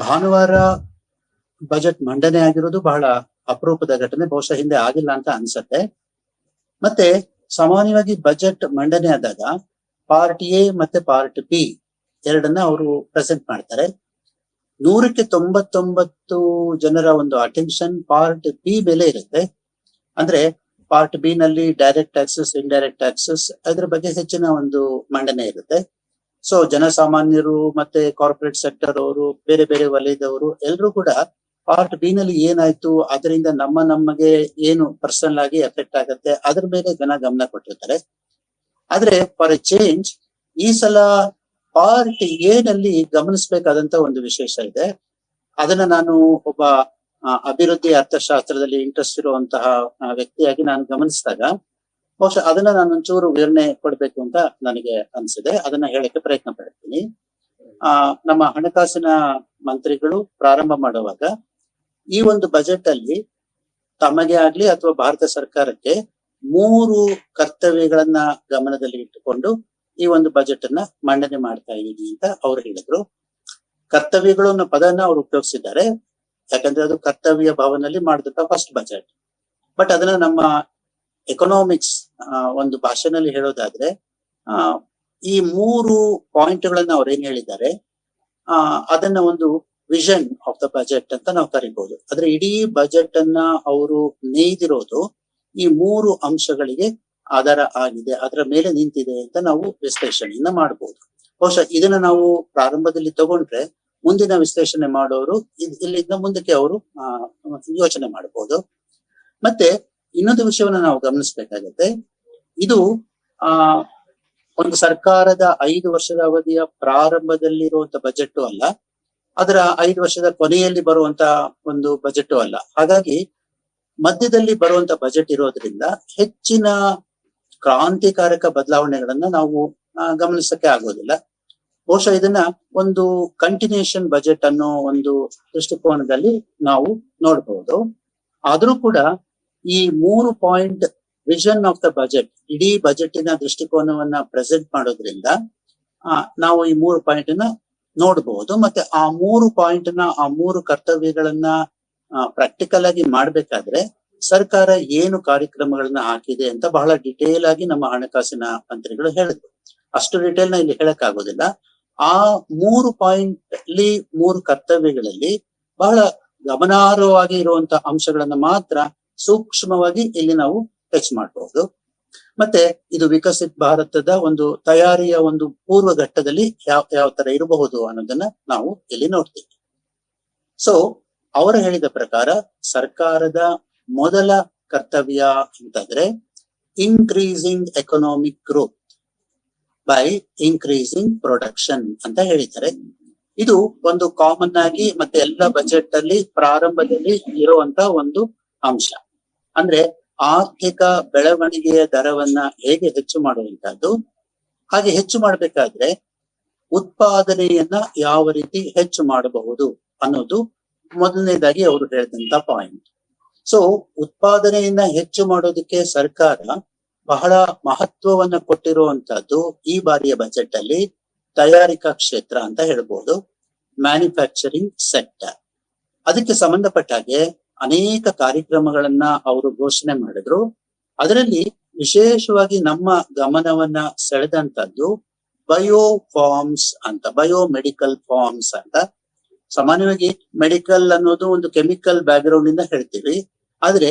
ಭಾನುವಾರ ಬಜೆಟ್ ಮಂಡನೆ ಆಗಿರೋದು ಬಹಳ ಅಪರೂಪದ ಘಟನೆ, ಬಹುಶಃ ಹಿಂದೆ ಆಗಿಲ್ಲ ಅಂತ ಅನ್ಸತ್ತೆ. ಮತ್ತೆ ಸಾಮಾನ್ಯವಾಗಿ ಬಜೆಟ್ ಮಂಡನೆ ಆದಾಗ ಪಾರ್ಟ್ ಎ ಮತ್ತೆ ಪಾರ್ಟ್ ಬಿ ಎರಡನ್ನ ಅವರು ಪ್ರೆಸೆಂಟ್ ಮಾಡ್ತಾರೆ. ನೂರಕ್ಕೆ ತೊಂಬತ್ತೊಂಬತ್ತು ಜನರ ಒಂದು ಅಟೆನ್ಷನ್ ಪಾರ್ಟ್ ಬಿ ಮೇಲೆ ಇರುತ್ತೆ. ಅಂದ್ರೆ ಪಾರ್ಟ್ ಬಿ ನಲ್ಲಿ ಡೈರೆಕ್ಟ್ ಟ್ಯಾಕ್ಸಸ್ ಇಂಡೈರೆಕ್ಟ್ ಟ್ಯಾಕ್ಸಸ್ ಅದ್ರ ಬಗ್ಗೆ ಹೆಚ್ಚಿನ ಒಂದು ಮಂಡನೆ ಇರುತ್ತೆ. ಸೊ ಜನಸಾಮಾನ್ಯರು ಮತ್ತೆ ಕಾರ್ಪೊರೇಟ್ ಸೆಕ್ಟರ್ ಅವರು, ಬೇರೆ ಬೇರೆ ವಲಯದವರು ಎಲ್ಲರೂ ಕೂಡ ಪಾರ್ಟ್ ಬಿ ನಲ್ಲಿ ಏನಾಯ್ತು, ಅದರಿಂದ ನಮ್ಮ ನಮಗೆ ಏನು ಪರ್ಸನಲ್ ಆಗಿ ಎಫೆಕ್ಟ್ ಆಗುತ್ತೆ, ಅದ್ರ ಮೇಲೆ ಜನ ಗಮನ ಕೊಟ್ಟಿರ್ತಾರೆ. ಆದ್ರೆ ಫಾರ್ ಎ ಚೇಂಜ್ ಈ ಸಲ ಪಾರ್ಟ್ ಎ ನಲ್ಲಿ ಗಮನಿಸಬೇಕಾದಂತ ಒಂದು ವಿಶೇಷ ಇದೆ. ಅದನ್ನ ನಾನು ಒಬ್ಬ ಅಭಿವೃದ್ಧಿ ಅರ್ಥಶಾಸ್ತ್ರದಲ್ಲಿ ಇಂಟ್ರೆಸ್ಟ್ ಇರುವಂತಹ ವ್ಯಕ್ತಿಯಾಗಿ ನಾನು ಗಮನಿಸಿದಾಗ ಬಹುಶಃ ಅದನ್ನ ನಾನು ಒಂಚೂರು ವಿವರಣೆ ಕೊಡ್ಬೇಕು ಅಂತ ನನಗೆ ಅನ್ಸಿದೆ. ಅದನ್ನ ಹೇಳಕ್ಕೆ ಪ್ರಯತ್ನ ಪಡ್ತೀನಿ. ಆ, ನಮ್ಮ ಹಣಕಾಸಿನ ಮಂತ್ರಿಗಳು ಪ್ರಾರಂಭ ಮಾಡುವಾಗ ಈ ಒಂದು ಬಜೆಟ್ ಅಲ್ಲಿ ತಮಗೆ ಆಗ್ಲಿ ಅಥವಾ ಭಾರತ ಸರ್ಕಾರಕ್ಕೆ ಮೂರು ಕರ್ತವ್ಯಗಳನ್ನ ಗಮನದಲ್ಲಿ ಇಟ್ಟುಕೊಂಡು ಈ ಒಂದು ಬಜೆಟ್ ಅನ್ನ ಮಂಡನೆ ಮಾಡ್ತಾ ಇದ್ದೀನಿ ಅಂತ ಅವ್ರು ಹೇಳಿದ್ರು. ಕರ್ತವ್ಯಗಳು ಅನ್ನೋ ಪದನ ಅವ್ರು ಉಪಯೋಗಿಸಿದ್ದಾರೆ. ಯಾಕಂದ್ರೆ ಅದು ಕರ್ತವ್ಯ ಭಾವನಲ್ಲಿ ಮಾಡಿದಂತ ಫಸ್ಟ್ ಬಜೆಟ್ ಬಟ್ ಅದನ್ನ ನಮ್ಮ ಎಕನಾಮಿಕ್ಸ್ ಒಂದು ಭಾಷೆನಲ್ಲಿ ಹೇಳೋದಾದ್ರೆ, ಆ, ಈ ಮೂರು ಪಾಯಿಂಟ್ ಗಳನ್ನ ಅವ್ರು ಏನ್ ಹೇಳಿದ್ದಾರೆ, ಆ, ಅದನ್ನ ಒಂದು ವಿಷನ್ ಆಫ್ ದ ಬಜೆಟ್ ಅಂತ ನಾವು ಕರಿಬಹುದು ಆದ್ರೆ ಇಡೀ ಬಜೆಟ್ ಅನ್ನ ಅವರು ನೇಯ್ದಿರೋದು ಈ ಮೂರು ಅಂಶಗಳಿಗೆ ಆಧಾರ ಆಗಿದೆ, ಅದರ ಮೇಲೆ ನಿಂತಿದೆ ಅಂತ ನಾವು ವಿಶ್ಲೇಷಣೆಯನ್ನ ಮಾಡಬಹುದು ಬಹುಶಃ ಇದನ್ನ ನಾವು ಪ್ರಾರಂಭದಲ್ಲಿ ತಗೊಂಡ್ರೆ ಮುಂದಿನ ವಿಶ್ಲೇಷಣೆ ಮಾಡೋರು ಇಲ್ಲಿಂದ ಮುಂದಕ್ಕೆ ಅವರು ಯೋಚನೆ ಮಾಡಬಹುದು ಮತ್ತೆ ಇನ್ನೊಂದು ವಿಷಯವನ್ನು ನಾವು ಗಮನಿಸಬೇಕಾಗತ್ತೆ. ಇದು, ಆ, ಒಂದು ಸರ್ಕಾರದ ಐದು ವರ್ಷದ ಅವಧಿಯ ಪ್ರಾರಂಭದಲ್ಲಿರುವಂತ ಬಜೆಟ್ ಅಲ್ಲ, ಅದರ ಐದು ವರ್ಷದ ಕೊನೆಯಲ್ಲಿ ಬರುವಂತ ಒಂದು ಬಜೆಟ್ ಅಲ್ಲ. ಹಾಗಾಗಿ, ಮಧ್ಯದಲ್ಲಿ ಬರುವಂತ ಬಜೆಟ್ ಇರೋದ್ರಿಂದ ಹೆಚ್ಚಿನ ಕ್ರಾಂತಿಕಾರಕ ಬದಲಾವಣೆಗಳನ್ನ ನಾವು ಗಮನಿಸಕ್ಕೆ ಆಗೋದಿಲ್ಲ. ಬಹುಶಃ ಇದನ್ನ ಒಂದು ಕಂಟಿನ್ಯೂಷನ್ ಬಜೆಟ್ ಅನ್ನೋ ಒಂದು ದೃಷ್ಟಿಕೋನದಲ್ಲಿ ನಾವು ನೋಡಬಹುದು ಆದ್ರೂ ಕೂಡ ಈ ಮೂರು point vision of the budget, ಇಡೀ ಬಜೆಟಿನ ದೃಷ್ಟಿಕೋನವನ್ನ ಪ್ರೆಸೆಂಟ್ ಮಾಡೋದ್ರಿಂದ ನಾವು ಈ ಮೂರು ಪಾಯಿಂಟ್ನ ನೋಡಬಹುದು ಮತ್ತೆ ಆ ಮೂರು ಪಾಯಿಂಟ್ನ ಆ ಮೂರು ಕರ್ತವ್ಯಗಳನ್ನ ಪ್ರಾಕ್ಟಿಕಲ್ ಆಗಿ ಮಾಡ್ಬೇಕಾದ್ರೆ ಸರ್ಕಾರ ಏನು ಕಾರ್ಯಕ್ರಮಗಳನ್ನ ಹಾಕಿದೆ ಅಂತ ಬಹಳ ಡಿಟೇಲ್ ಆಗಿ ನಮ್ಮ ಹಣಕಾಸಿನ ಮಂತ್ರಿಗಳು ಹೇಳಿದ್ರು. ಅಷ್ಟು ಡಿಟೇಲ್ನ ಇಲ್ಲಿ ಹೇಳಕ್ ಆಗೋದಿಲ್ಲ ಆ ಮೂರು ಪಾಯಿಂಟ್ ಅಲ್ಲಿ ಮೂರು ಕರ್ತವ್ಯಗಳಲ್ಲಿ ಬಹಳ ಗಮನಾರ್ಹವಾಗಿ ಇರುವಂತಹ ಅಂಶಗಳನ್ನ ಮಾತ್ರ ಸೂಕ್ಷ್ಮವಾಗಿ ಇಲ್ಲಿ ನಾವು ಟಚ್ ಮಾಡಬಹುದು ಮತ್ತೆ ಇದು ವಿಕಸಿತ ಭಾರತದ ಒಂದು ತಯಾರಿಯ ಒಂದು ಪೂರ್ವ ಘಟ್ಟದಲ್ಲಿ ಯಾವ ಯಾವ ತರ ಇರಬಹುದು ಅನ್ನೋದನ್ನ ನಾವು ಇಲ್ಲಿ ನೋಡ್ತೀವಿ. ಸೊ ಅವರು ಹೇಳಿದ ಪ್ರಕಾರ ಸರ್ಕಾರದ ಮೊದಲ ಕರ್ತವ್ಯ ಅಂತಂದ್ರೆ increasing economic growth by increasing production ಅಂತ ಹೇಳಿದ್ದಾರೆ. ಇದು ಒಂದು ಕಾಮನ್ ಆಗಿ ಮತ್ತೆ ಎಲ್ಲ ಬಜೆಟ್ ಅಲ್ಲಿ ಪ್ರಾರಂಭದಲ್ಲಿ ಇರುವಂತ ಒಂದು ಅಂಶ. ಅಂದ್ರೆ ಆರ್ಥಿಕ ಬೆಳವಣಿಗೆಯ ದರವನ್ನ ಹೇಗೆ ಹೆಚ್ಚು ಮಾಡುವಂತಹದ್ದು, ಹಾಗೆ ಹೆಚ್ಚು ಮಾಡಬೇಕಾದ್ರೆ ಉತ್ಪಾದನೆಯನ್ನ ಯಾವ ರೀತಿ ಹೆಚ್ಚು ಮಾಡಬಹುದು ಅನ್ನೋದು ಮೊದಲನೇದಾಗಿ ಅವರು ಹೇಳಿದಂತ ಪಾಯಿಂಟ್ ಸೊ ಉತ್ಪಾದನೆಯನ್ನ ಹೆಚ್ಚು ಮಾಡೋದಕ್ಕೆ ಸರ್ಕಾರ ಬಹಳ ಮಹತ್ವವನ್ನ ಕೊಟ್ಟಿರುವಂತಹದ್ದು ಈ ಬಾರಿಯ ಬಜೆಟ್ ಅಲ್ಲಿ ತಯಾರಿಕಾ ಕ್ಷೇತ್ರ ಅಂತ ಹೇಳ್ಬೋದು ಮ್ಯಾನುಫ್ಯಾಕ್ಚರಿಂಗ್ ಸೆಕ್ಟರ್ ಅದಕ್ಕೆ ಸಂಬಂಧಪಟ್ಟ ಹಾಗೆ ಅನೇಕ ಕಾರ್ಯಕ್ರಮಗಳನ್ನ ಅವರು ಘೋಷಣೆ ಮಾಡಿದ್ರು. ಅದರಲ್ಲಿ ವಿಶೇಷವಾಗಿ ನಮ್ಮ ಗಮನವನ್ನ ಸೆಳೆದಂತದ್ದು ಬಯೋ ಫಾರ್ಮ್ಸ್ ಅಂತ ಬಯೋ ಮೆಡಿಕಲ್ ಫಾರ್ಮ್ಸ್ ಅಂತ. ಸಾಮಾನ್ಯವಾಗಿ ಮೆಡಿಕಲ್ ಅನ್ನೋದು ಒಂದು ಕೆಮಿಕಲ್ ಬ್ಯಾಕ್ಗ್ರೌಂಡ್ ಇಂದ ಹೇಳ್ತೀವಿ. ಆದ್ರೆ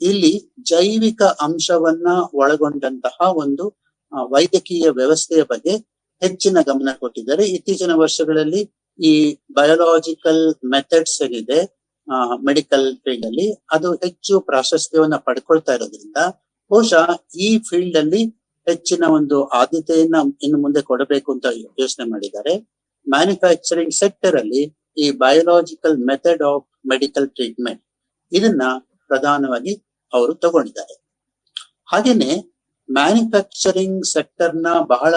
ಇಲ್ಲಿ ಜೈವಿಕ ಅಂಶವನ್ನ ಒಳಗೊಂಡಂತಹ ಒಂದು ವೈದ್ಯಕೀಯ ವ್ಯವಸ್ಥೆಯ ಬಗ್ಗೆ ಹೆಚ್ಚಿನ ಗಮನ ಕೊಟ್ಟಿದ್ದಾರೆ. ಇತ್ತೀಚಿನ ವರ್ಷಗಳಲ್ಲಿ ಈ ಬಯೋಲಾಜಿಕಲ್ ಮೆಥಡ್ಸ್ ಏನಿದೆ ಮೆಡಿಕಲ್ ಫೀಲ್ಡ್ ಅಲ್ಲಿ ಅದು ಹೆಚ್ಚು ಪ್ರಾಶಸ್ತ್ಯವನ್ನ ಪಡ್ಕೊಳ್ತಾ ಇರೋದ್ರಿಂದ ಬಹುಶಃ ಈ ಫೀಲ್ಡ್ ಅಲ್ಲಿ ಹೆಚ್ಚಿನ ಒಂದು ಆದ್ಯತೆಯನ್ನ ಇನ್ನು ಮುಂದೆ ಕೊಡಬೇಕು ಅಂತ ಯೋಚನೆ ಮಾಡಿದ್ದಾರೆ. ಮ್ಯಾನುಫ್ಯಾಕ್ಚರಿಂಗ್ ಸೆಕ್ಟರ್ ಅಲ್ಲಿ ಈ biological method of medical treatment ಇದನ್ನ ಪ್ರಧಾನವಾಗಿ ಅವರು ತಗೊಂಡಿದ್ದಾರೆ. ಹಾಗೇನೆ ಮ್ಯಾನುಫ್ಯಾಕ್ಚರಿಂಗ್ ಸೆಕ್ಟರ್ನ ಬಹಳ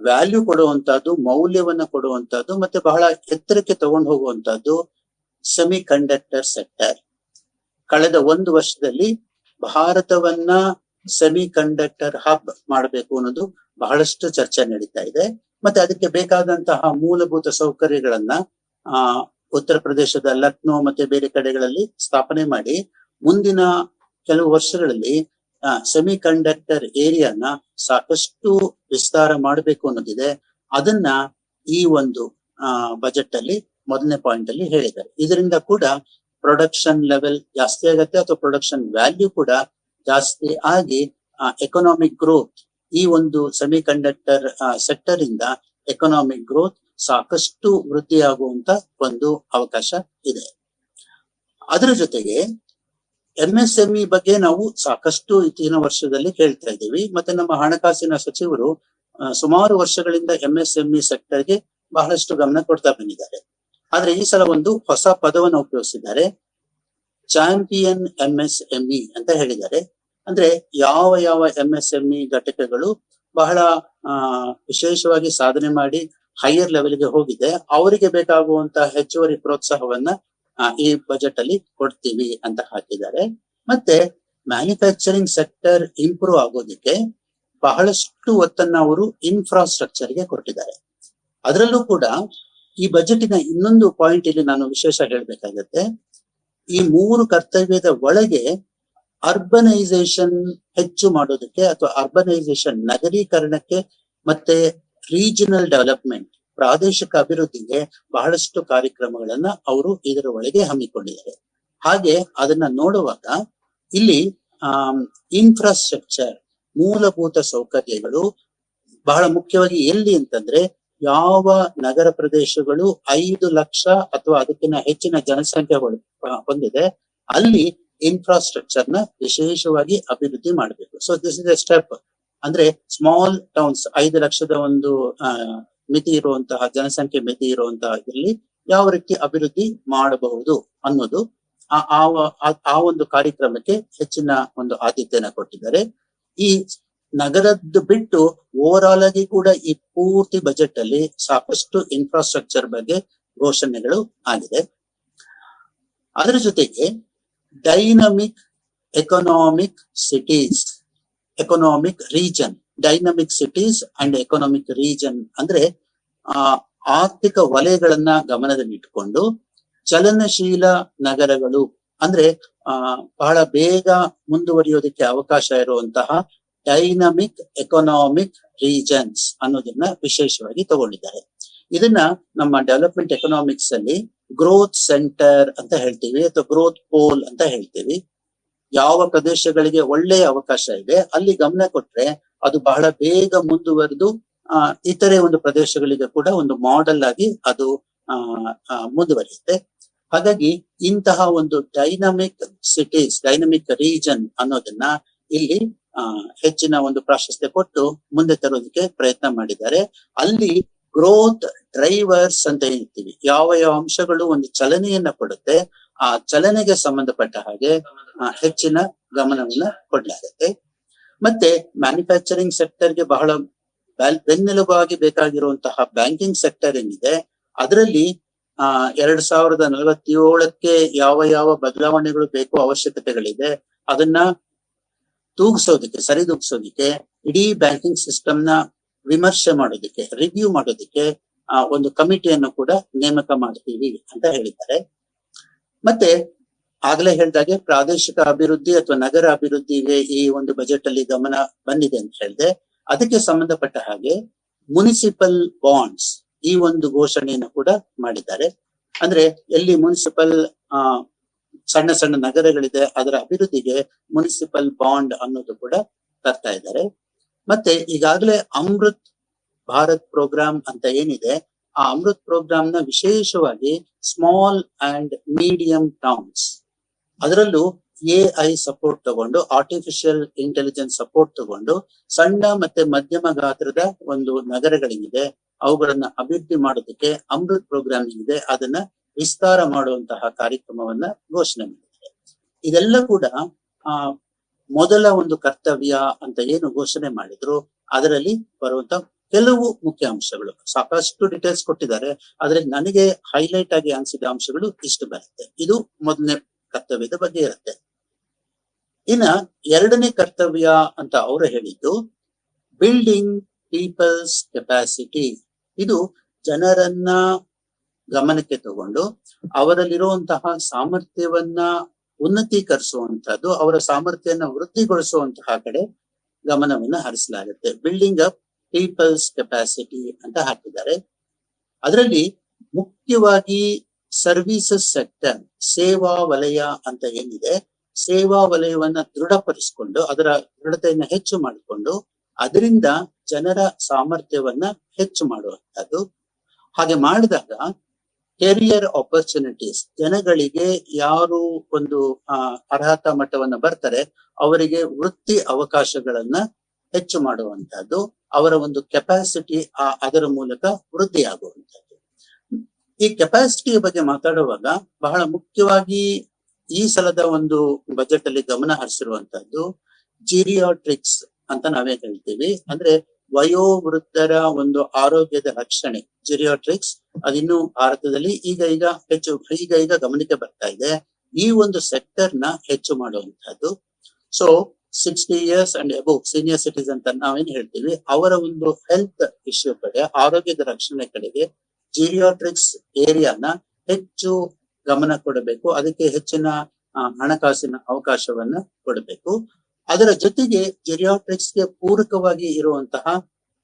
ವ್ಯಾಲ್ಯೂ ಕೊಡುವಂತಹದ್ದು, ಮೌಲ್ಯವನ್ನ ಕೊಡುವಂತಹದ್ದು ಮತ್ತೆ ಬಹಳ ಎತ್ತರಕ್ಕೆ ತಗೊಂಡು ಹೋಗುವಂತಹದ್ದು ಸೆಮಿ ಕಂಡಕ್ಟರ್ ಸೆಕ್ಟರ್ ಕಳೆದ ಒಂದು ವರ್ಷದಲ್ಲಿ ಭಾರತವನ್ನ ಸೆಮಿ ಕಂಡಕ್ಟರ್ ಹಬ್ ಮಾಡಬೇಕು ಅನ್ನೋದು ಬಹಳಷ್ಟು ಚರ್ಚೆ ನಡೀತಾ ಇದೆ. ಮತ್ತೆ ಅದಕ್ಕೆ ಬೇಕಾದಂತಹ ಮೂಲಭೂತ ಸೌಕರ್ಯಗಳನ್ನ, ಆ, ಉತ್ತರ ಪ್ರದೇಶದ ಲಕ್ನೋ ಮತ್ತೆ ಬೇರೆ ಕಡೆಗಳಲ್ಲಿ ಸ್ಥಾಪನೆ ಮಾಡಿ ಮುಂದಿನ ಕೆಲವು ವರ್ಷಗಳಲ್ಲಿ ಸೆಮಿ ಕಂಡಕ್ಟರ್ ಏರಿಯಾನ ಸಾಕಷ್ಟು ವಿಸ್ತಾರ ಮಾಡಬೇಕು ಅನ್ನೋದಿದೆ. ಅದನ್ನ ಈ ಒಂದು ಬಜೆಟ್ ಅಲ್ಲಿ ಮೊದಲನೇ ಪಾಯಿಂಟ್ ಅಲ್ಲಿ ಹೇಳಿದ್ದಾರೆ. ಇದರಿಂದ ಕೂಡ ಪ್ರೊಡಕ್ಷನ್ ಲೆವೆಲ್ ಜಾಸ್ತಿ ಆಗುತ್ತೆ ಅಥವಾ ಪ್ರೊಡಕ್ಷನ್ ವ್ಯಾಲ್ಯೂ ಕೂಡ ಜಾಸ್ತಿ ಆಗಿ ಎಕನಾಮಿಕ್ ಗ್ರೋತ್ ಈ ಒಂದು ಸೆಮಿ ಕಂಡಕ್ಟರ್ ಸೆಕ್ಟರ್ ಇಂದ ಎಕನಾಮಿಕ್ ಗ್ರೋತ್ ಸಾಕಷ್ಟು ವೃದ್ಧಿಯಾಗುವಂತ ಒಂದು ಅವಕಾಶ ಇದೆ. ಅದರ ಜೊತೆಗೆ ಎಂಎಸ್ಎಂಇ ಬಗ್ಗೆ ನಾವು ಸಾಕಷ್ಟು ಇತ್ತೀಚಿನ ವರ್ಷದಲ್ಲಿ ಕೇಳ್ತಾ ಇದ್ದೀವಿ. ಮತ್ತೆ ನಮ್ಮ ಹಣಕಾಸಿನ ಸಚಿವರು ಸುಮಾರು ವರ್ಷಗಳಿಂದ ಎಂಎಸ್ಎಂಇ ಸೆಕ್ಟರ್ಗೆ ಬಹಳಷ್ಟು ಗಮನ ಕೊಡ್ತಾ ಬಂದಿದ್ದಾರೆ. ಆದ್ರೆ ಈ ಸಲ ಒಂದು ಹೊಸ ಪದವನ್ನು ಉಪಯೋಗಿಸಿದ್ದಾರೆ. ಚಾಂಪಿಯನ್ ಎಂಎಸ್ಎಂಇ ಅಂತ ಹೇಳಿದ್ದಾರೆ. ಅಂದ್ರೆ ಯಾವ ಯಾವ ಎಂಎಸ್ಎಂಇ ಘಟಕಗಳು ಬಹಳ ವಿಶೇಷವಾಗಿ ಸಾಧನೆ ಮಾಡಿ ಹೈಯರ್ ಲೆವೆಲ್ಗೆ ಹೋಗಿದೆ. ಅವರಿಗೆ ಬೇಕಾಗುವಂತ ಹೆಚ್ಚುವರಿ ಪ್ರೋತ್ಸಾಹವನ್ನ ಈ ಬಜೆಟ್ ಅಲ್ಲಿ ಕೊಡ್ತೀವಿ ಅಂತ ಹಾಕಿದ್ದಾರೆ. ಮತ್ತೆ ಮ್ಯಾನುಫ್ಯಾಕ್ಚರಿಂಗ್ ಸೆಕ್ಟರ್ ಇಂಪ್ರೂವ್ ಆಗೋದಿಕ್ಕೆ ಬಹಳಷ್ಟು ಒತ್ತನ್ನ ಅವರು ಇನ್ಫ್ರಾಸ್ಟ್ರಕ್ಚರ್ಗೆ ಕೊಟ್ಟಿದ್ದಾರೆ. ಅದರಲ್ಲೂ ಕೂಡ ಈ ಬಜೆಟಿನ ಇನ್ನೊಂದು ಪಾಯಿಂಟ್ ಇಲ್ಲಿ ನಾನು ವಿಶೇಷ ಹೇಳ್ಬೇಕಾಗತ್ತೆ. ಈ ಮೂರು ಕರ್ತವ್ಯದ ಒಳಗೆ ಅರ್ಬನೈಸೇಷನ್ ಹೆಚ್ಚು ಮಾಡೋದಕ್ಕೆ ಅಥವಾ ಅರ್ಬನೈಸೇಷನ್ ನಗರೀಕರಣಕ್ಕೆ ಮತ್ತೆ ರೀಜನಲ್ ಡೆವಲಪ್ಮೆಂಟ್ ಪ್ರಾದೇಶಿಕ ಅಭಿವೃದ್ಧಿಗೆ ಬಹಳಷ್ಟು ಕಾರ್ಯಕ್ರಮಗಳನ್ನ ಅವರು ಇದರ ಒಳಗೆ ಹಮ್ಮಿಕೊಂಡಿದ್ದಾರೆ. ಹಾಗೆ ಅದನ್ನ ನೋಡುವಾಗ ಇಲ್ಲಿ ಆ ಇನ್ಫ್ರಾಸ್ಟ್ರಕ್ಚರ್ ಮೂಲಭೂತ ಸೌಕರ್ಯಗಳು ಬಹಳ ಮುಖ್ಯವಾಗಿ ಎಲ್ಲಿ ಅಂತಂದ್ರೆ ಯಾವ ನಗರ ಪ್ರದೇಶಗಳು ಐದು ಲಕ್ಷ ಅಥವಾ ಅದಕ್ಕಿಂತ ಹೆಚ್ಚಿನ ಜನಸಂಖ್ಯೆ ಹೊಂದಿದೆ, ಅಲ್ಲಿ ಇನ್ಫ್ರಾಸ್ಟ್ರಕ್ಚರ್ನ ವಿಶೇಷವಾಗಿ ಅಭಿವೃದ್ಧಿ ಮಾಡಬೇಕು. So this is a step ಅಂದ್ರೆ ಸ್ಮಾಲ್ ಟೌನ್ಸ್ ಐದು ಲಕ್ಷದ ಒಂದು ಮಿತಿ ಇರುವಂತಹ, ಜನಸಂಖ್ಯೆ ಮಿತಿ ಇರುವಂತಹ ಇಲ್ಲಿ ಯಾವ ರೀತಿ ಅಭಿವೃದ್ಧಿ ಮಾಡಬಹುದು ಅನ್ನೋದು ಆ ಒಂದು ಕಾರ್ಯಕ್ರಮಕ್ಕೆ ಹೆಚ್ಚಿನ ಒಂದು ಆದ್ಯತೆಯನ್ನ ಕೊಟ್ಟಿದ್ದಾರೆ. ಈ ನಗರದ್ದು ಬಿಟ್ಟು ಓವರ್ ಆಲ್ ಆಗಿ ಕೂಡ ಈ ಪೂರ್ತಿ ಬಜೆಟ್ ಅಲ್ಲಿ ಸಾಕಷ್ಟು ಇನ್ಫ್ರಾಸ್ಟ್ರಕ್ಚರ್ ಬಗ್ಗೆ ಘೋಷಣೆಗಳು ಆಗಿದೆ. ಅದರ ಜೊತೆಗೆ dynamic economic cities economic region dynamic cities and economic region ಅಂದ್ರೆ, ಆ, ಆರ್ಥಿಕ ವಲಯಗಳನ್ನ ಗಮನದಲ್ಲಿಟ್ಟುಕೊಂಡು ಚಲನಶೀಲ ನಗರಗಳು ಅಂದ್ರೆ ಬಹಳ ಬೇಗ ಮುಂದುವರಿಯೋದಕ್ಕೆ ಅವಕಾಶ ಇರುವಂತಹ ಡೈನಮಿಕ್ ಎಕನಾಮಿಕ್ ರೀಜನ್ಸ್ ಅನ್ನೋದನ್ನ ವಿಶೇಷವಾಗಿ ತಗೊಂಡಿದ್ದಾರೆ. ಇದನ್ನ ನಮ್ಮ ಡೆವಲಪ್ಮೆಂಟ್ ಎಕನಾಮಿಕ್ಸ್ ಅಲ್ಲಿ ಗ್ರೋತ್ ಸೆಂಟರ್ ಅಂತ ಹೇಳ್ತೀವಿ, ಅಥವಾ ಗ್ರೋತ್ ಪೋಲ್ ಅಂತ ಹೇಳ್ತೀವಿ. ಯಾವ ಪ್ರದೇಶಗಳಿಗೆ ಒಳ್ಳೆಯ ಅವಕಾಶ ಇದೆ, ಅಲ್ಲಿ ಗಮನ ಕೊಟ್ರೆ ಅದು ಬಹಳ ಬೇಗ ಮುಂದುವರೆದು ಇತರೆ ಒಂದು ಪ್ರದೇಶಗಳಿಗೆ ಕೂಡ ಒಂದು ಮಾಡೆಲ್ ಆಗಿ ಅದು ಮುಂದುವರಿಯುತ್ತೆ. ಹಾಗಾಗಿ ಇಂತಹ ಒಂದು ಡೈನಮಿಕ್ ಸಿಟೀಸ್ ಡೈನಮಿಕ್ ರೀಜನ್ ಅನ್ನೋದನ್ನ ಇಲ್ಲಿ ಹೆಚ್ಚಿನ ಒಂದು ಪ್ರಾಶಸ್ತ್ಯ ಕೊಟ್ಟು ಮುಂದೆ ತರೋದಕ್ಕೆ ಪ್ರಯತ್ನ ಮಾಡಿದ್ದಾರೆ. ಅಲ್ಲಿ ಗ್ರೋತ್ ಡ್ರೈವರ್ಸ್ ಅಂತ ಹೇಳ್ತೀವಿ. ಯಾವ ಯಾವ ಅಂಶಗಳು ಒಂದು ಚಲನೆಯನ್ನ ಕೊಡುತ್ತೆ, ಆ ಚಲನೆಗೆ ಸಂಬಂಧಪಟ್ಟ ಹಾಗೆ ಹೆಚ್ಚಿನ ಗಮನವನ್ನ ಕೊಡಲಾಗುತ್ತೆ. ಮತ್ತೆ ಮ್ಯಾನುಫ್ಯಾಕ್ಚರಿಂಗ್ ಸೆಕ್ಟರ್ಗೆ ಬಹಳ ಬೆನ್ನೆಲುಬಾಗಿ ಬೇಕಾಗಿರುವಂತಹ ಬ್ಯಾಂಕಿಂಗ್ ಸೆಕ್ಟರ್ ಏನಿದೆ ಅದರಲ್ಲಿ, ಆ, ಎರಡ್ ಸಾವಿರದ ನಲವತ್ತೇಳಕ್ಕೆ ಯಾವ ಯಾವ ಬದಲಾವಣೆಗಳು ಬೇಕು ಅವಶ್ಯಕತೆಗಳಿದೆ, ಅದನ್ನ ತೂಗಿಸೋದಕ್ಕೆ, ಸರಿದೂಗಿಸೋದಕ್ಕೆ, ಇಡೀ ಬ್ಯಾಂಕಿಂಗ್ ಸಿಸ್ಟಮ್ನ ವಿಮರ್ಶೆ ಮಾಡೋದಕ್ಕೆ ರಿವ್ಯೂ ಮಾಡೋದಕ್ಕೆ ಒಂದು ಕಮಿಟಿಯನ್ನು ಕೂಡ ನೇಮಕ ಮಾಡ್ತೀವಿ ಅಂತ ಹೇಳಿದ್ದಾರೆ. ಮತ್ತೆ, ಆಗ್ಲೇ ಹೇಳಿದಾಗೆ ಪ್ರಾದೇಶಿಕ ಅಭಿವೃದ್ಧಿ ಅಥವಾ ನಗರ ಅಭಿವೃದ್ಧಿಗೆ ಈ ಒಂದು ಬಜೆಟ್ ಅಲ್ಲಿ ಗಮನ ಬಂದಿದೆ ಅಂತ ಹೇಳಿದೆ, ಅದಕ್ಕೆ ಸಂಬಂಧಪಟ್ಟ ಹಾಗೆ ಮುನಿಸಿಪಲ್ ಬಾಂಡ್ಸ್ ಈ ಒಂದು ಘೋಷಣೆಯನ್ನು ಕೂಡ ಮಾಡಿದ್ದಾರೆ. ಅಂದ್ರೆ ಎಲ್ಲಿ ಮುನಿಸಿಪಲ್ ಸಣ್ಣ ಸಣ್ಣ ನಗರಗಳಿದೆ, ಅದರ ಅಭಿವೃದ್ಧಿಗೆ ಮುನಿಸಿಪಲ್ ಬಾಂಡ್ ಅನ್ನೋದು ಕೂಡ ತರ್ತಾ ಇದ್ದಾರೆ. ಮತ್ತೆ ಈಗಾಗಲೇ ಅಮೃತ್ ಭಾರತ್ ಪ್ರೋಗ್ರಾಮ್ ಅಂತ ಏನಿದೆ, ಆ ಅಮೃತ್ ಪ್ರೋಗ್ರಾಮ್ನ ವಿಶೇಷವಾಗಿ ಸ್ಮಾಲ್ ಅಂಡ್ ಮೀಡಿಯಂ ಟೌನ್ಸ್ ಅದರಲ್ಲೂ ಎ ಐ ಸಪೋರ್ಟ್ ತಗೊಂಡು ಆರ್ಟಿಫಿಷಿಯಲ್ ಇಂಟೆಲಿಜೆನ್ಸ್ ಸಪೋರ್ಟ್ ತಗೊಂಡು, ಸಣ್ಣ ಮತ್ತೆ ಮಧ್ಯಮ ಗಾತ್ರದ ಒಂದು ನಗರಗಳಿಗಿದೆ. ಅವುಗಳನ್ನ ಅಭಿವೃದ್ಧಿ ಮಾಡೋದಕ್ಕೆ ಅಮೃತ್ ಪ್ರೋಗ್ರಾಮ್ ಏನಿದೆ ಅದನ್ನ ವಿಸ್ತಾರ ಮಾಡುವಂತಹ ಕಾರ್ಯಕ್ರಮವನ್ನ ಘೋಷಣೆ ಮಾಡಿದ್ದಾರೆ. ಇದೆಲ್ಲ ಕೂಡ, ಆ, ಮೊದಲ ಒಂದು ಕರ್ತವ್ಯ ಅಂತ ಏನು ಘೋಷಣೆ ಮಾಡಿದ್ರು, ಅದರಲ್ಲಿ ಬರುವಂತ ಕೆಲವು ಮುಖ್ಯ ಅಂಶಗಳು. ಸಾಕಷ್ಟು ಡೀಟೇಲ್ಸ್ ಕೊಟ್ಟಿದ್ದಾರೆ, ಆದ್ರೆ ನನಗೆ ಹೈಲೈಟ್ ಆಗಿ ಅನಿಸಿದ ಅಂಶಗಳು ಇಷ್ಟು ಬರುತ್ತೆ. ಇದು ಮೊದಲನೇ ಕರ್ತವ್ಯದ ಬಗ್ಗೆ ಇರುತ್ತೆ. ಇನ್ನ ಎರಡನೇ ಕರ್ತವ್ಯ ಅಂತ ಅವರು ಹೇಳಿದ್ದು ಬಿಲ್ಡಿಂಗ್ ಪೀಪಲ್ಸ್ ಕೆಪಾಸಿಟಿ ಇದು ಜನರನ್ನ ಗಮನಕ್ಕೆ ತಗೊಂಡು ಅವರಲ್ಲಿರುವಂತಹ ಸಾಮರ್ಥ್ಯವನ್ನ ಉನ್ನತೀಕರಿಸುವಂತಹದ್ದು ಅವರ ಸಾಮರ್ಥ್ಯನ ವೃದ್ಧಿಗೊಳಿಸುವಂತಹ ಕಡೆ ಗಮನವನ್ನ ಹರಿಸಲಾಗುತ್ತೆ. ಬಿಲ್ಡಿಂಗ್ ಅಪ್ ಪೀಪಲ್ಸ್ ಕೆಪಾಸಿಟಿ ಅಂತ ಹಾಕಿದ್ದಾರೆ. ಅದರಲ್ಲಿ ಮುಖ್ಯವಾಗಿ ಸರ್ವಿಸಸ್ ಸೆಕ್ಟರ್ ಸೇವಾ ವಲಯ ಅಂತ ಏನಿದೆ, ಸೇವಾ ವಲಯವನ್ನ ದೃಢಪಡಿಸಿಕೊಂಡು, ಅದರ ದೃಢತೆಯನ್ನ ಹೆಚ್ಚು ಮಾಡಿಕೊಂಡು, ಅದರಿಂದ ಜನರ ಸಾಮರ್ಥ್ಯವನ್ನ ಹೆಚ್ಚು ಮಾಡುವಂತಹದ್ದು ಹಾಗೆ ಮಾಡಿದಾಗ ಕೆರಿಯರ್ ಆಪರ್ಚುನಿಟೀಸ್ ಜನಗಳಿಗೆ ಯಾರು ಒಂದು ಅರ್ಹತಾ ಮಟ್ಟವನ್ನು ಬರ್ತಾರೆ, ಅವರಿಗೆ ವೃತ್ತಿ ಅವಕಾಶಗಳನ್ನ ಹೆಚ್ಚು ಮಾಡುವಂತಹದ್ದು ಅವರ ಒಂದು ಕೆಪಾಸಿಟಿ ಅದರ ಮೂಲಕ ವೃದ್ಧಿ ಆಗುವಂತದ್ದು ಈ ಕೆಪಾಸಿಟಿಯ ಬಗ್ಗೆ ಮಾತಾಡುವಾಗ ಬಹಳ ಮುಖ್ಯವಾಗಿ ಈ ಸಲದ ಒಂದು ಬಜೆಟ್ ಅಲ್ಲಿ ಗಮನ ಹರಿಸಿರುವಂತಹದ್ದು ಜಿರಿಯಾಟ್ರಿಕ್ಸ್ ಅಂತ ನಾವೇ ಹೇಳ್ತೀವಿ. ಅಂದ್ರೆ ವಯೋವೃದ್ಧರ ಒಂದು ಆರೋಗ್ಯದ ರಕ್ಷಣೆ ಜಿರಿಯಾಟ್ರಿಕ್ಸ್ ಅದಿನ್ನು ಭಾರತದಲ್ಲಿ ಈಗ ಈಗ ಹೆಚ್ಚು, ಈಗ ಈಗ ಗಮನಕ್ಕೆ ಬರ್ತಾ ಇದೆ. ಈ ಒಂದು ಸೆಕ್ಟರ್ನ ಹೆಚ್ಚು ಮಾಡುವಂತಹದ್ದು so sixty years and above senior citizen ಅಂತ ನಾವೇನ್ ಹೇಳ್ತೀವಿ, ಅವರ ಒಂದು ಹೆಲ್ತ್ ಇಶ್ಯೂ ಕಡೆ, ಆರೋಗ್ಯದ ರಕ್ಷಣೆ ಕಡೆಗೆ ಜಿರಿಯಾಟ್ರಿಕ್ಸ್ ಏರಿಯಾನ ಹೆಚ್ಚು ಗಮನ ಕೊಡಬೇಕು. ಅದಕ್ಕೆ ಹೆಚ್ಚಿನ ಹಣಕಾಸಿನ ಅವಕಾಶವನ್ನ ಕೊಡಬೇಕು. ಅದರ ಜೊತೆಗೆ ಜಿರಿಯಾಟ್ರಿಕ್ಸ್ಗೆ ಪೂರಕವಾಗಿ ಇರುವಂತಹ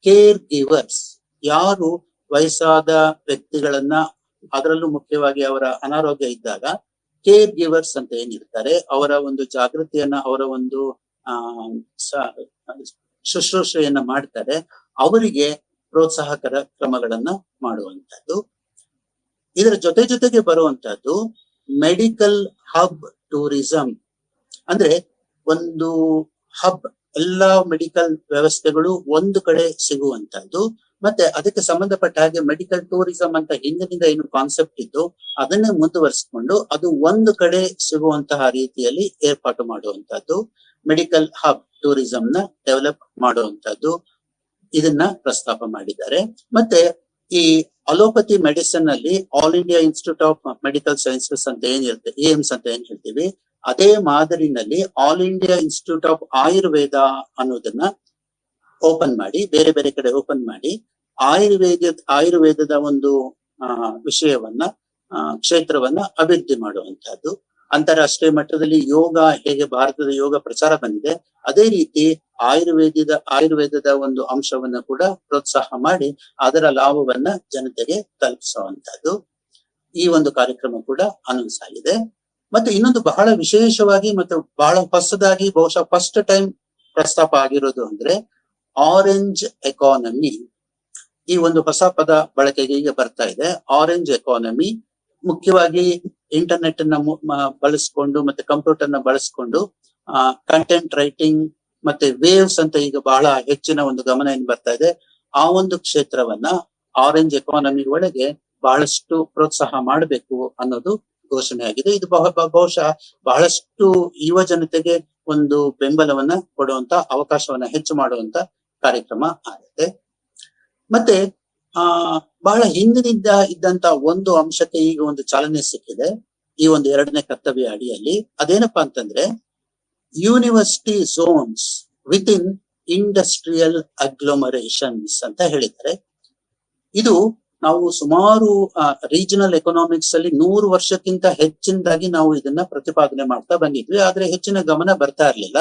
ಕೇರ್ ಗಿವರ್ಸ್ ಯಾರು? ವಯಸ್ಸಾದ ವ್ಯಕ್ತಿಗಳನ್ನ ಅದರಲ್ಲೂ ಮುಖ್ಯವಾಗಿ ಅವರ ಅನಾರೋಗ್ಯ ಇದ್ದಾಗ ಕೇರ್ ಗಿವರ್ಸ್ ಅಂತ ಏನಿರ್ತಾರೆ, ಅವರ ಒಂದು ಜಾಗೃತಿಯನ್ನ, ಅವರ ಒಂದು, ಆ ಶುಶ್ರೂಷೆಯನ್ನ ಮಾಡ್ತಾರೆ, ಅವರಿಗೆ ಪ್ರೋತ್ಸಾಹಕರ ಕ್ರಮಗಳನ್ನ ಮಾಡುವಂತದ್ದು ಇದರ ಜೊತೆ ಜೊತೆಗೆ ಬರುವಂತದ್ದು ಮೆಡಿಕಲ್ ಹಬ್ ಟೂರಿಸಂ. ಅಂದ್ರೆ ಒಂದು ಹಬ್, ಎಲ್ಲಾ ಮೆಡಿಕಲ್ ವ್ಯವಸ್ಥೆಗಳು ಒಂದು ಕಡೆ ಸಿಗುವಂತದ್ದು ಮತ್ತೆ ಅದಕ್ಕೆ ಸಂಬಂಧಪಟ್ಟ ಹಾಗೆ ಮೆಡಿಕಲ್ ಟೂರಿಸಂ ಅಂತ ಹಿಂದಿನಿಂದ ಏನು ಕಾನ್ಸೆಪ್ಟ್ ಇತ್ತು ಅದನ್ನೇ ಮುಂದುವರಿಸಿಕೊಂಡು ಅದು ಒಂದು ಕಡೆ ಸಿಗುವಂತಹ ರೀತಿಯಲ್ಲಿ ಏರ್ಪಾಟು ಮಾಡುವಂತಹದ್ದು ಮೆಡಿಕಲ್ ಹಬ್ ಟೂರಿಸಂ ನ ಡೆವಲಪ್ ಮಾಡುವಂತಹದ್ದು ಇದನ್ನ ಪ್ರಸ್ತಾಪ ಮಾಡಿದ್ದಾರೆ. ಮತ್ತೆ ಈ ಅಲೋಪತಿ ಮೆಡಿಸಿನ್ ಅಲ್ಲಿ all India Institute of Medical Sciences ಅಂತ ಏನಿರುತ್ತೆ ಏಮ್ಸ್ ಅಂತ ಏನ್ ಹೇಳ್ತೀವಿ, ಅದೇ ಮಾದರಿನಲ್ಲಿ all India Institute of Ayurveda ಅನ್ನೋದನ್ನ ಓಪನ್ ಮಾಡಿ, ಬೇರೆ ಬೇರೆ ಕಡೆ ಓಪನ್ ಮಾಡಿ, ಆಯುರ್ವೇದ, ಆಯುರ್ವೇದದ ಒಂದು ವಿಷಯವನ್ನ ಕ್ಷೇತ್ರವನ್ನ ಅಭಿವೃದ್ಧಿ ಮಾಡುವಂತಹದ್ದು ಅಂತಾರಾಷ್ಟ್ರೀಯ ಮಟ್ಟದಲ್ಲಿ ಯೋಗ ಹೇಗೆ ಭಾರತದ ಯೋಗ ಪ್ರಚಾರ ಬಂದಿದೆ, ಅದೇ ರೀತಿ ಆಯುರ್ವೇದದ ಆಯುರ್ವೇದದ ಒಂದು ಅಂಶವನ್ನ ಕೂಡ ಪ್ರೋತ್ಸಾಹ ಮಾಡಿ, ಅದರ ಲಾಭವನ್ನ ಜನತೆಗೆ ತಲುಪಿಸುವಂತಹದ್ದು ಈ ಒಂದು ಕಾರ್ಯಕ್ರಮ ಕೂಡ ಅನೌನ್ಸ್ ಮತ್ತೆ ಇನ್ನೊಂದು ಬಹಳ ವಿಶೇಷವಾಗಿ ಮತ್ತು ಬಹಳ ಹೊಸದಾಗಿ, ಬಹುಶಃ ಫಸ್ಟ್ ಟೈಮ್ ಪ್ರಸ್ತಾಪ ಆಗಿರೋದು ಅಂದ್ರೆ ಆರೆಂಜ್ ಎಕಾನಮಿ ಈ ಒಂದು ಹೊಸ ಪದ ಬಳಕೆಗೆ ಈಗ ಬರ್ತಾ ಇದೆ. ಆರೆಂಜ್ ಎಕಾನಮಿ ಮುಖ್ಯವಾಗಿ ಇಂಟರ್ನೆಟ್ ಅನ್ನ ಬಳಸ್ಕೊಂಡು ಮತ್ತೆ ಕಂಪ್ಯೂಟರ್ನ ಬಳಸ್ಕೊಂಡು ಕಂಟೆಂಟ್ ರೈಟಿಂಗ್ ಮತ್ತೆ ವೇವ್ಸ್ ಅಂತ ಈಗ ಬಹಳ ಹೆಚ್ಚಿನ ಒಂದು ಗಮನ ಏನ್ ಬರ್ತಾ ಇದೆ. ಆ ಒಂದು ಕ್ಷೇತ್ರವನ್ನ ಆರೆಂಜ್ ಎಕಾನಮಿ ಒಳಗೆ ಬಹಳಷ್ಟು ಪ್ರೋತ್ಸಾಹ ಮಾಡಬೇಕು ಅನ್ನೋದು ಘೋಷಣೆ ಆಗಿದೆ. ಇದು ಬಹ ಬಹು- ಬಹುಶಃ ಬಹಳಷ್ಟು ಯುವ ಜನತೆಗೆ ಒಂದು ಬೆಂಬಲವನ್ನ ಕೊಡುವಂತ, ಅವಕಾಶವನ್ನ ಹೆಚ್ಚು ಮಾಡುವಂತ ಕಾರ್ಯಕ್ರಮ ಆಗುತ್ತೆ ಮತ್ತೆ, ಆ, ಬಹಳ ಹಿಂದಿನಿಂದ ಇದ್ದಂತ ಒಂದು ಅಂಶಕ್ಕೆ ಈಗ ಒಂದು ಚಾಲನೆ ಸಿಕ್ಕಿದೆ. ಈ ಒಂದು ಎರಡನೇ ಕರ್ತವ್ಯ ಅಡಿಯಲ್ಲಿ. ಅದೇನಪ್ಪಾ ಅಂತಂದ್ರೆ, university zones with in industrial agglomerations ಅಂತ ಹೇಳಿದ್ದಾರೆ. ಇದು ನಾವು ಸುಮಾರು ರೀಜನಲ್ ಎಕನಾಮಿಕ್ಸ್ ಅಲ್ಲಿ ನೂರು ವರ್ಷಕ್ಕಿಂತ ಹೆಚ್ಚಿನದಾಗಿ ನಾವು ಇದನ್ನ ಪ್ರತಿಪಾದನೆ ಮಾಡ್ತಾ ಬಂದಿದ್ವಿ. ಆದ್ರೆ ಹೆಚ್ಚಿನ ಗಮನ ಬರ್ತಾ ಇರ್ಲಿಲ್ಲ.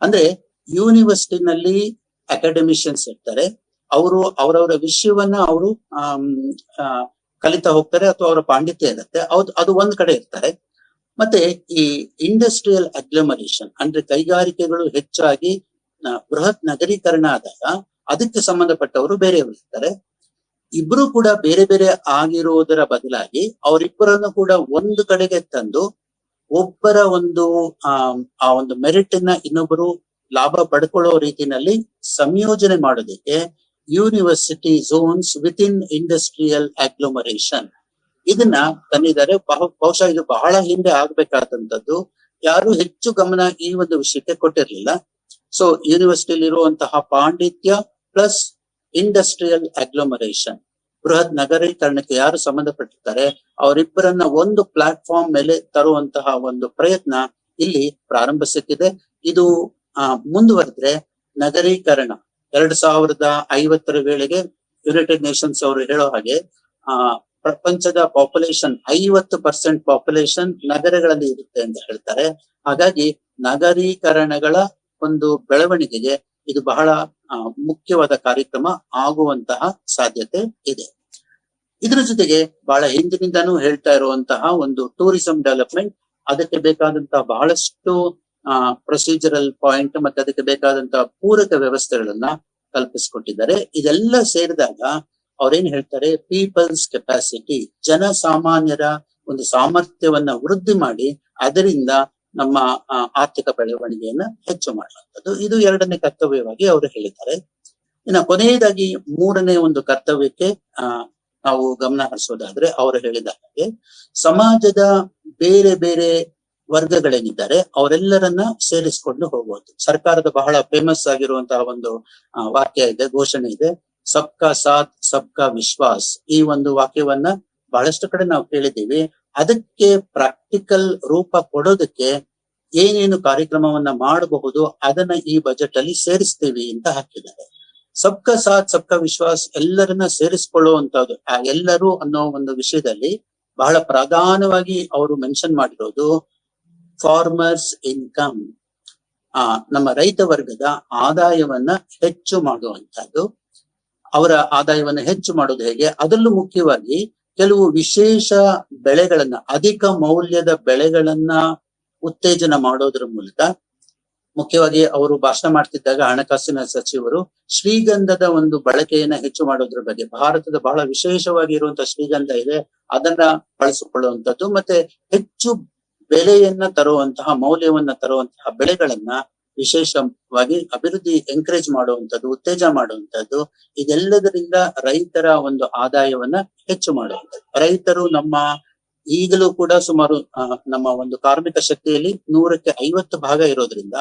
ಅಂದ್ರೆ ಯೂನಿವರ್ಸಿಟಿನಲ್ಲಿ ಅಕಾಡೆಮಿಷಿಯನ್ಸ್ ಇರ್ತಾರೆ. ಅವರು ಅವರವರ ವಿಷಯವನ್ನ ಅವರು ಕಲಿತಾ ಹೋಗ್ತಾರೆ ಅಥವಾ ಅವರ ಪಾಂಡಿತ್ಯ ಇರುತ್ತೆ. ಅದು ಅದು ಒಂದ್ ಕಡೆ ಇರ್ತಾರೆ. ಮತ್ತೆ ಈ ಇಂಡಸ್ಟ್ರಿಯಲ್ ಅಗ್ಲಮರೇಷನ್ ಅಂದ್ರೆ ಕೈಗಾರಿಕೆಗಳು ಹೆಚ್ಚಾಗಿ ಬೃಹತ್ ನಗರೀಕರಣ ಆದಾಗ ಅದಕ್ಕೆ ಸಂಬಂಧಪಟ್ಟವರು ಬೇರೆಯವರು ಇರ್ತಾರೆ. ಇಬ್ರು ಕೂಡ ಬೇರೆ ಬೇರೆ ಆಗಿರುವುದರ ಬದಲಾಗಿ ಅವರಿಬ್ಬರನ್ನು ಕೂಡ ಒಂದು ಕಡೆಗೆ ತಂದು ಒಬ್ಬರ ಒಂದು ಆ ಒಂದು ಮೆರಿಟ್ ಅನ್ನ ಇನ್ನೊಬ್ಬರು ಲಾಭ ಪಡ್ಕೊಳ್ಳೋ ರೀತಿನಲ್ಲಿ ಸಂಯೋಜನೆ ಮಾಡೋದಕ್ಕೆ university zones with in industrial agglomeration. ಇದನ್ನ ತಂದಿದ್ದಾರೆ. ಬಹು- ಬಹುಶಃ ಇದು ಬಹಳ ಹಿಂದೆ ಆಗ್ಬೇಕಾದಂತದ್ದು ಯಾರು ಹೆಚ್ಚು ಗಮನ ಈ ಒಂದು ವಿಷಯಕ್ಕೆ ಕೊಟ್ಟಿರ್ಲಿಲ್ಲ. ಸೊ ಯೂನಿವರ್ಸಿಟಿಯಲ್ಲಿ ಇರುವಂತಹ ಪಾಂಡಿತ್ಯ ಪ್ಲಸ್ ಇಂಡಸ್ಟ್ರಿಯಲ್ ಅಗ್ಲೋಮರೇಷನ್. ಬೃಹತ್ ನಗರೀಕರಣಕ್ಕೆ ಯಾರು ಸಂಬಂಧಪಟ್ಟಿರ್ತಾರೆ? ಅವರಿಬ್ಬರನ್ನ ಒಂದು ಪ್ಲಾಟ್ಫಾರ್ಮ್ ಮೇಲೆ ತರುವಂತಹ ಒಂದು ಪ್ರಯತ್ನ ಇಲ್ಲಿ ಪ್ರಾರಂಭಿಸುತ್ತಿದೆ. ಇದು ಆ, ಮುಂದುವರೆದ್ರೆ ನಗರೀಕರಣ. ಎರಡ್ ಸಾವಿರದ ಐವತ್ತರ ವೇಳೆಗೆ ಯುನೈಟೆಡ್ ನೇಷನ್ಸ್ ಅವರು ಹೇಳೋ ಹಾಗೆ, ಆ, ಪ್ರಪಂಚದ ಪಾಪ್ಯುಲೇಷನ್ ಐವತ್ತು ಪರ್ಸೆಂಟ್ ಪಾಪ್ಯುಲೇಷನ್ ನಗರಗಳಲ್ಲಿ ಇರುತ್ತೆ ಅಂತ ಹೇಳ್ತಾರೆ. ಹಾಗಾಗಿ ನಗರೀಕರಣಗಳ ಒಂದು ಬೆಳವಣಿಗೆಗೆ ಇದು ಬಹಳ ಮುಖ್ಯವಾದ ಕಾರ್ಯಕ್ರಮ ಆಗುವಂತಹ ಸಾಧ್ಯತೆ ಇದೆ. ಇದರ ಜೊತೆಗೆ ಬಹಳ ಹಿಂದಿನಿಂದಾನೂ ಹೇಳ್ತಾ ಇರುವಂತಹ ಒಂದು ಟೂರಿಸಂ ಡೆವಲಪ್ಮೆಂಟ್ ಅದಕ್ಕೆ ಬೇಕಾದಂತಹ ಬಹಳಷ್ಟು ಪ್ರೊಸೀಜರಲ್ ಪಾಯಿಂಟ್ ಮತ್ತೆ ಅದಕ್ಕೆ ಬೇಕಾದಂತಹ ಪೂರಕ ವ್ಯವಸ್ಥೆಗಳನ್ನ ಕಲ್ಪಿಸಿಕೊಟ್ಟಿದ್ದಾರೆ. ಇದೆಲ್ಲ ಸೇರಿದಾಗ ಅವ್ರೇನ್ ಹೇಳ್ತಾರೆ? ಪೀಪಲ್ಸ್ ಕೆಪಾಸಿಟಿ ಜನಸಾಮಾನ್ಯರ ಒಂದು ಸಾಮರ್ಥ್ಯವನ್ನ ವೃದ್ಧಿ ಮಾಡಿ ಅದರಿಂದ ನಮ್ಮ ಆರ್ಥಿಕ ಬೆಳವಣಿಗೆಯನ್ನ ಹೆಚ್ಚು ಮಾಡುವಂಥದ್ದು. ಇದು ಎರಡನೇ ಕರ್ತವ್ಯವಾಗಿ ಅವರು ಹೇಳಿದ್ದಾರೆ. ಇನ್ನು ಕೊನೆಯದಾಗಿ ಮೂರನೇ ಒಂದು ಕರ್ತವ್ಯಕ್ಕೆ, ಆ, ನಾವು ಗಮನ ಹರಿಸೋದಾದ್ರೆ ಅವರು ಹೇಳಿದ ಹಾಗೆ ಸಮಾಜದ ಬೇರೆ ಬೇರೆ ವರ್ಗಗಳೇನಿದ್ದಾರೆ, ಅವರೆಲ್ಲರನ್ನ ಸೇರಿಸಿಕೊಂಡು ಹೋಗುವುದು ಸರ್ಕಾರದ ಬಹಳ ಫೇಮಸ್ ಆಗಿರುವಂತಹ ಒಂದು ವಾಕ್ಯ ಇದೆ, ಘೋಷಣೆ ಇದೆ, ಸಬ್ಕಾ ಸಾಥ್, ಸಬ್ಕಾ ವಿಶ್ವಾಸ್. ಈ ಒಂದು ವಾಕ್ಯವನ್ನ ಬಹಳಷ್ಟು ಕಡೆ ನಾವು ಕೇಳಿದ್ದೀವಿ. ಅದಕ್ಕೆ ಪ್ರಾಕ್ಟಿಕಲ್ ರೂಪ ಕೊಡೋದಕ್ಕೆ ಏನೇನು ಕಾರ್ಯಕ್ರಮವನ್ನ ಮಾಡಬಹುದು, ಅದನ್ನ ಈ ಬಜೆಟ್ ಅಲ್ಲಿ ಸೇರಿಸ್ತೀವಿ ಅಂತ ಹಾಕಿದ್ದಾರೆ. ಸಬ್ಕಾ ಸಾಥ್, ಸಬ್ಕಾ ವಿಶ್ವಾಸ್ ಎಲ್ಲರನ್ನ ಸೇರಿಸಿಕೊಳ್ಳುವಂತಹದ್ದು ಎಲ್ಲರೂ ಅನ್ನೋ ಒಂದು ವಿಷಯದಲ್ಲಿ ಬಹಳ ಪ್ರಧಾನವಾಗಿ ಅವರು ಮೆನ್ಷನ್ ಮಾಡಿರೋದು ಫಾರ್ಮರ್ಸ್ ಇನ್ಕಮ್ ಆ, ನಮ್ಮ ರೈತ ವರ್ಗದ ಆದಾಯವನ್ನ ಹೆಚ್ಚು ಮಾಡುವಂತಹದ್ದು ಅವರ ಆದಾಯವನ್ನು ಹೆಚ್ಚು ಮಾಡೋದು ಹೇಗೆ? ಅದರಲ್ಲೂ ಮುಖ್ಯವಾಗಿ ಕೆಲವು ವಿಶೇಷ ಬೆಳೆಗಳನ್ನ, ಅಧಿಕ ಮೌಲ್ಯದ ಬೆಳೆಗಳನ್ನ ಉತ್ತೇಜನ ಮಾಡೋದ್ರ ಮೂಲಕ ಮುಖ್ಯವಾಗಿ ಅವರು ಭಾಷಣ ಮಾಡ್ತಿದ್ದಾಗ ಹಣಕಾಸಿನ ಸಚಿವರು ಶ್ರೀಗಂಧದ ಒಂದು ಬಳಕೆಯನ್ನ ಹೆಚ್ಚು ಮಾಡೋದ್ರ ಬಗ್ಗೆ, ಭಾರತದ ಬಹಳ ವಿಶೇಷವಾಗಿ ಇರುವಂತಹ ಶ್ರೀಗಂಧ ಇದೆ, ಅದನ್ನ ಬಳಸಿಕೊಳ್ಳುವಂಥದ್ದು. ಮತ್ತೆ ಹೆಚ್ಚು ಬೆಲೆಯನ್ನ ತರುವಂತಹ, ಮೌಲ್ಯವನ್ನ ತರುವಂತಹ ಬೆಳೆಗಳನ್ನ ವಿಶೇಷವಾಗಿ ಅಭಿವೃದ್ಧಿ ಎಂಕರೇಜ್ ಮಾಡುವಂತದ್ದು ಉತ್ತೇಜ ಮಾಡುವಂತದ್ದು ಇದೆಲ್ಲದರಿಂದ ರೈತರ ಒಂದು ಆದಾಯವನ್ನ ಹೆಚ್ಚು ಮಾಡುವಂಥದ್ದು. ರೈತರು ನಮ್ಮ ಈಗಲೂ ಕೂಡ ಸುಮಾರು ನಮ್ಮ ಒಂದು ಕಾರ್ಮಿಕ ಶಕ್ತಿಯಲ್ಲಿ ನೂರಕ್ಕೆ ಐವತ್ತು ಭಾಗ ಇರೋದ್ರಿಂದ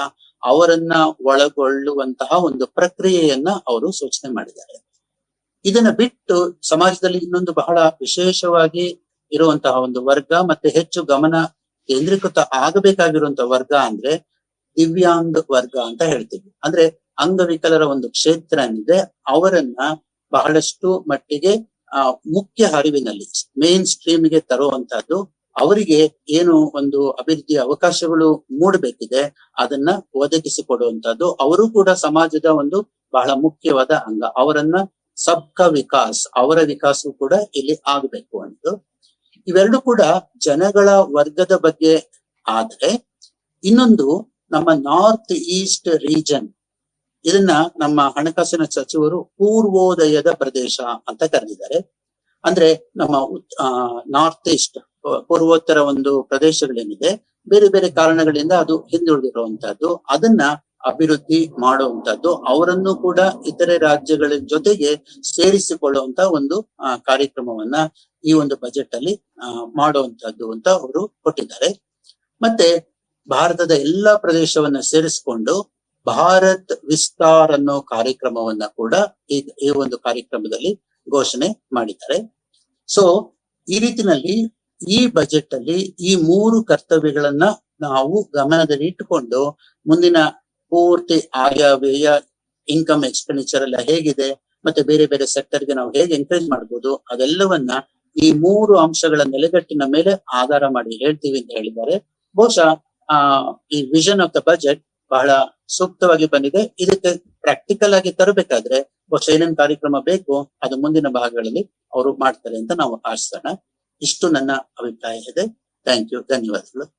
ಅವರನ್ನ ಒಳಗೊಳ್ಳುವಂತಹ ಒಂದು ಪ್ರಕ್ರಿಯೆಯನ್ನ ಅವರು ಸೂಚನೆ ಮಾಡಿದ್ದಾರೆ. ಇದನ್ನ ಬಿಟ್ಟು ಸಮಾಜದಲ್ಲಿ ಇನ್ನೊಂದು ಬಹಳ ವಿಶೇಷವಾಗಿ ಇರುವಂತಹ ಒಂದು ವರ್ಗ ಮತ್ತೆ ಹೆಚ್ಚು ಗಮನ ಕೇಂದ್ರೀಕೃತ ಆಗಬೇಕಾಗಿರುವಂತ ವರ್ಗ ಅಂದ್ರೆ ದಿವ್ಯಾಂಗ ವರ್ಗ ಅಂತ ಹೇಳ್ತೀವಿ. ಅಂದ್ರೆ ಅಂಗವಿಕಲರ ಒಂದು ಕ್ಷೇತ್ರ ಏನಿದೆ ಅವರನ್ನ ಬಹಳಷ್ಟು ಮಟ್ಟಿಗೆ, ಆ, ಮುಖ್ಯ ಹರಿವಿನಲ್ಲಿ ಮೇನ್ ಸ್ಟ್ರೀಮ್ಗೆ ತರುವಂತಹದ್ದು, ಅವರಿಗೆ ಏನು ಒಂದು ಅಭಿವೃದ್ಧಿಯ ಅವಕಾಶಗಳು ಮೂಡಬೇಕಿದೆ, ಅದನ್ನ ಒದಗಿಸಿಕೊಡುವಂತಹದ್ದು, ಅವರು ಕೂಡ ಸಮಾಜದ ಒಂದು ಬಹಳ ಮುಖ್ಯವಾದ ಅಂಗ. ಅವರನ್ನ ಸಬ್ಕ ವಿಕಾಸ್, ಅವರ ವಿಕಾಸವು ಕೂಡ ಇಲ್ಲಿ ಆಗ್ಬೇಕು ಅಂತ ಇವೆರಡು ಕೂಡ ಜನಗಳ ವರ್ಗದ ಬಗ್ಗೆ ಆದ್ರೆ ಇನ್ನೊಂದು ನಮ್ಮ ನಾರ್ತ್ ಈಸ್ಟ್ ರೀಜನ್, ಇದನ್ನ ನಮ್ಮ ಹಣಕಾಸಿನ ಸಚಿವರು ಪೂರ್ವೋದಯದ ಪ್ರದೇಶ ಅಂತ ಕರೆದಿದ್ದಾರೆ. ಅಂದ್ರೆ ನಮ್ಮ ನಾರ್ತ್ ಈಸ್ಟ್ ಪೂರ್ವೋತ್ತರ ಒಂದು ಪ್ರದೇಶಗಳೇನಿದೆ, ಬೇರೆ ಬೇರೆ ಕಾರಣಗಳಿಂದ ಅದು ಹಿಂದುಳಿದಿರುವಂತಹದ್ದು, ಅದನ್ನ ಅಭಿವೃದ್ಧಿ ಮಾಡುವಂತದ್ದು ಅವರನ್ನು ಕೂಡ ಇತರೆ ರಾಜ್ಯಗಳ ಜೊತೆಗೆ ಸೇರಿಸಿಕೊಳ್ಳುವಂತ ಒಂದು ಕಾರ್ಯಕ್ರಮವನ್ನ ಈ ಒಂದು ಬಜೆಟ್ ಅಲ್ಲಿ ಮಾಡುವಂತದ್ದು ಅಂತ ಅವರು ಕೊಟ್ಟಿದ್ದಾರೆ. ಮತ್ತೆ ಭಾರತದ ಎಲ್ಲಾ ಪ್ರದೇಶವನ್ನ ಸೇರಿಸಿಕೊಂಡು ಭಾರತ್ ವಿಸ್ತಾರ್ ಅನ್ನೋ ಕಾರ್ಯಕ್ರಮವನ್ನ ಕೂಡ ಈ ಈ ಒಂದು ಕಾರ್ಯಕ್ರಮದಲ್ಲಿ ಘೋಷಣೆ ಮಾಡಿದ್ದಾರೆ. ಸೊ ಈ ರೀತಿನಲ್ಲಿ ಈ ಬಜೆಟ್ ಅಲ್ಲಿ ಈ ಮೂರು ಕರ್ತವ್ಯಗಳನ್ನ ನಾವು ಗಮನದಲ್ಲಿ ಇಟ್ಟುಕೊಂಡು ಮುಂದಿನ ಪೂರ್ತಿ ಆಯವ್ಯಯ ಇನ್ಕಮ್ ಎಕ್ಸ್ಪೆಂಡಿಚರ್ ಎಲ್ಲ ಹೇಗಿದೆ, ಮತ್ತೆ ಬೇರೆ ಬೇರೆ ಸೆಕ್ಟರ್ಗೆ ನಾವು ಹೇಗೆ ಎಂಕರೇಜ್ ಮಾಡ್ಬೋದು, ಅದೆಲ್ಲವನ್ನ ಈ ಮೂರು ಅಂಶಗಳ ನೆಲೆಗಟ್ಟಿನ ಮೇಲೆ ಆಧಾರ ಮಾಡಿ ಹೇಳ್ತೀವಿ ಅಂತ ಹೇಳಿದ್ದಾರೆ. ಬಹುಶಃ, ಆ, ಈ ವಿಷನ್ ಆಫ್ ದ ಬಜೆಟ್ ಬಹಳ ಸೂಕ್ತವಾಗಿ ಬಂದಿದೆ. ಇದಕ್ಕೆ ಪ್ರಾಕ್ಟಿಕಲ್ ಆಗಿ ತರಬೇಕಾದ್ರೆ ಬಹುಶಃ ಏನೇನ್ ಕಾರ್ಯಕ್ರಮ ಬೇಕು, ಅದು ಮುಂದಿನ ಭಾಗಗಳಲ್ಲಿ ಅವರು ಮಾಡ್ತಾರೆ ಅಂತ ನಾವು ಆಶಿಸೋಣ. ಇಷ್ಟು ನನ್ನ ಅಭಿಪ್ರಾಯ ಇದೆ. ಥ್ಯಾಂಕ್ ಯು ಧನ್ಯವಾದಗಳು.